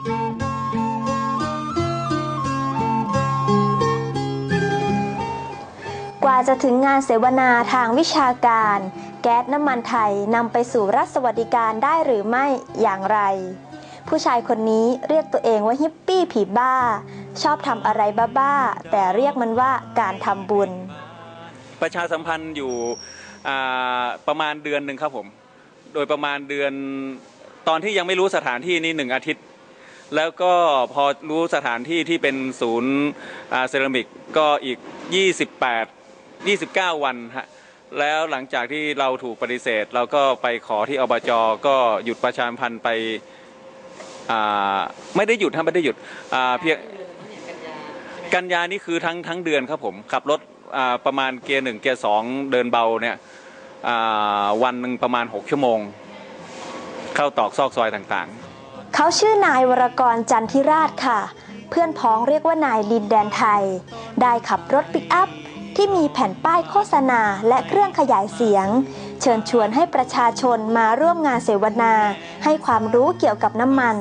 กว่าจะถึงงานเสวนาทางวิชาการ แก๊สน้ำมันไทยนำไปสู่รัฐสวัสดิการได้หรือไม่อย่างไร ผู้ชายคนนี้เรียกตัวเองว่าฮิปปี้ผีบ้า ชอบทำอะไรบ้าๆแต่เรียกมันว่าการทำบุญ ประชาสัมพันธ์อยู่ประมาณเดือนหนึ่งครับผม โดยประมาณเดือนตอนที่ยังไม่รู้สถานที่นี่หนึ่งอาทิตย์ แล้วก็พอรู้สถานที่ที่เป็นศูนย์เซรามิกก็อีก 28 29 วันฮะแล้วหลังจากที่เราถูกปฏิเสธ เราก็ไปขอที่อบจก็หยุดประชามพันธ์ไปไม่ได้หยุดฮะไม่ได้หยุดอ่าเพียงกันยานี่คือทั้งทั้งเดือนครับผมขับรถประมาณเกียร์หนึ่งเกียร์สองเดินเบาเนี่ยวันหนึ่งประมาณ 6 ชั่วโมง เข้าตอกซอกซอยต่างๆ เขาชื่อนายวรกรจันทิราชค่ะ เพื่อนพ้องเรียกว่านายดินแดนไทย ได้ขับรถปิกอัพที่มีแผ่นป้ายโฆษณาและเครื่องขยายเสียง เชิญชวนให้ประชาชนมาร่วมงานเสวนา ให้ความรู้เกี่ยวกับน้ำมัน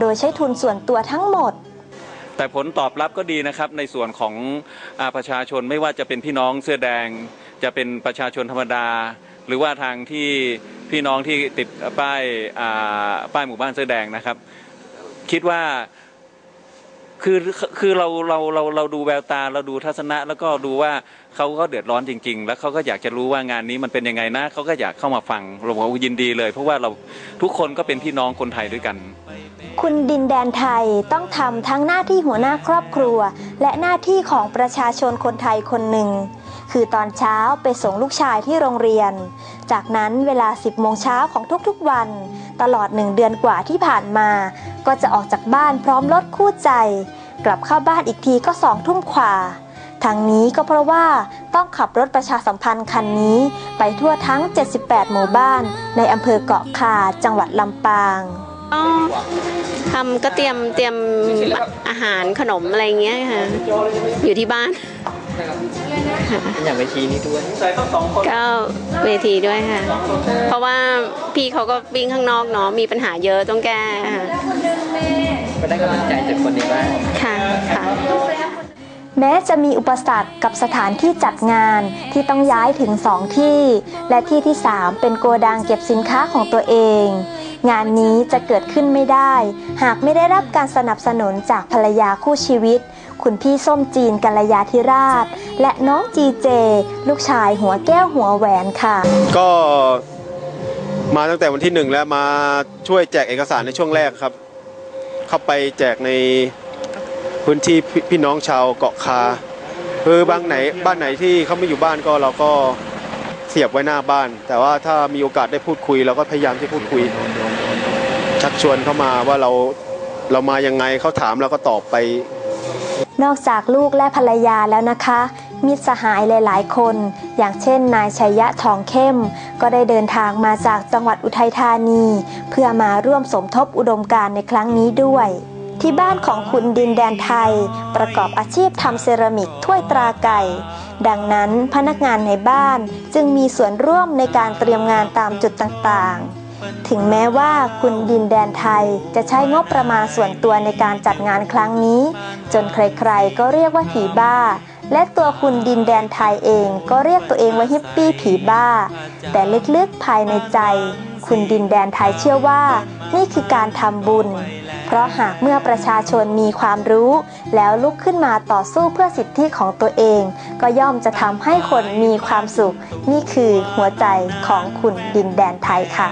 โดยใช้ทุนส่วนตัวทั้งหมดแต่ผลตอบรับก็ดีนะครับในส่วนของอประชาชนไม่ว่าจะเป็นพี่น้องเสื้อแดง จะเป็นประชาชนธรรมดา หรือว่าทางที่พี่น้องที่ติดป้ายป้ายหมู่บ้านเสื้อแดงนะครับ คิดว่าคือคือเราเราเราเราดูแววตาเราดูทัศนะ แล้วก็ดูว่าเขาก็เดือดร้อนจริง ๆ แล้วเขาก็อยากจะรู้ว่างานนี้มันเป็นยังไงนะเขาก็อยากเข้ามาฟังเราบอกยินดีเลย เพราะว่าเราทุกคนก็เป็นพี่น้องคนไทยด้วยกัน คุณดินแดนไทยต้องทำทั้งหน้าที่หัวหน้าครอบครัว และหน้าที่ของประชาชนคนไทยคนหนึ่ง คือตอนเช้าไปส่งลูกชายที่โรงเรียน จากนั้นเวลา 10 โมงเช้าของทุกๆวัน ตลอดหนึ่งเดือนกว่าที่ผ่านมา ก็จะออกจากบ้านพร้อมรถคู่ใจ กลับเข้าบ้านอีกทีก็สองทุ่มขวาทางนี้ก็เพราะว่าต้องขับรถประชาสัมพันธ์คันนี้ ไปทั่วทั้ง 78 หมู่บ้าน ในอำเภอเกาะคาจังหวัดลำปางทำก็เตรียมเตรียมอาหารขนมอะไรเงี้ยค่ะ อยู่ที่บ้าน อย่างเวทีนี้ด้วยก็เวทีด้วยค่ะ เพราะว่าพี่เขาก็วิ่งข้างนอกเนาะมีปัญหาเยอะต้องแก้ค่ะก็ได้กำลังใจจากคนในบ้านค่ะค่ะแม้จะมีอุปสรรคกับสถานที่จัดงานที่ต้องย้ายถึงสองที่ และที่ที่ 3 เป็นโกดังเก็บสินค้าของตัวเอง งานนี้จะเกิดขึ้นไม่ได้ หากไม่ได้รับการสนับสนุนจากภรรยาคู่ชีวิต คุณพี่ส้มจีนกัลยาธิราช และน้องจีเจ ลูกชายหัวแก้วหัวแหวนค่ะ ก็มาตั้งแต่วันที่หนึ่งแล้วมาช่วยแจกเอกสารในช่วงแรกครับ เข้าไปแจกในพื้นที่พี่น้องชาวเกาะคาคือบางไหนบ้านไหนที่เขาไม่อยู่บ้านก็เราก็เสียบไว้หน้าบ้าน แต่ว่าถ้ามีโอกาสได้พูดคุย เราก็พยายามที่พูดคุย ชักชวนเข้ามาว่าเราเรามายังไงเขาถามเราก็ตอบไป นอกจากลูกและภรรยาแล้วนะคะ มิตรสหายหลาย ๆ คน อย่างเช่น นายชัยยะทองเข้ม ก็ได้เดินทางมาจากจังหวัดอุทัยธานี เพื่อมาร่วมสมทบอุดมการณ์ในครั้งนี้ด้วย ที่บ้านของคุณดินแดนไทย ประกอบอาชีพทำเซรามิกถ้วยตราไก่ ดังนั้นพนักงานในบ้านจึงมีส่วนร่วมในการเตรียมงานตามจุดต่าง ๆ ถึงแม้ว่าคุณดินแดนไทยจะใช้งบประมาณส่วนตัวในการจัดงานครั้งนี้ จนใครๆ ก็เรียกว่าผีบ้า และตัวคุณดินแดนไทยเองก็เรียกตัวเองว่าฮิปปี้ผีบ้า แต่ลึกๆภายในใจ คุณดินแดนไทยเชื่อว่า นี่คือการทำบุญ เพราะหากเมื่อประชาชนมีความรู้ แล้วลุกขึ้นมาต่อสู้เพื่อสิทธิของตัวเอง ก็ย่อมจะทำให้คนมีความสุข นี่คือหัวใจของคุณดินแดนไทยค่ะ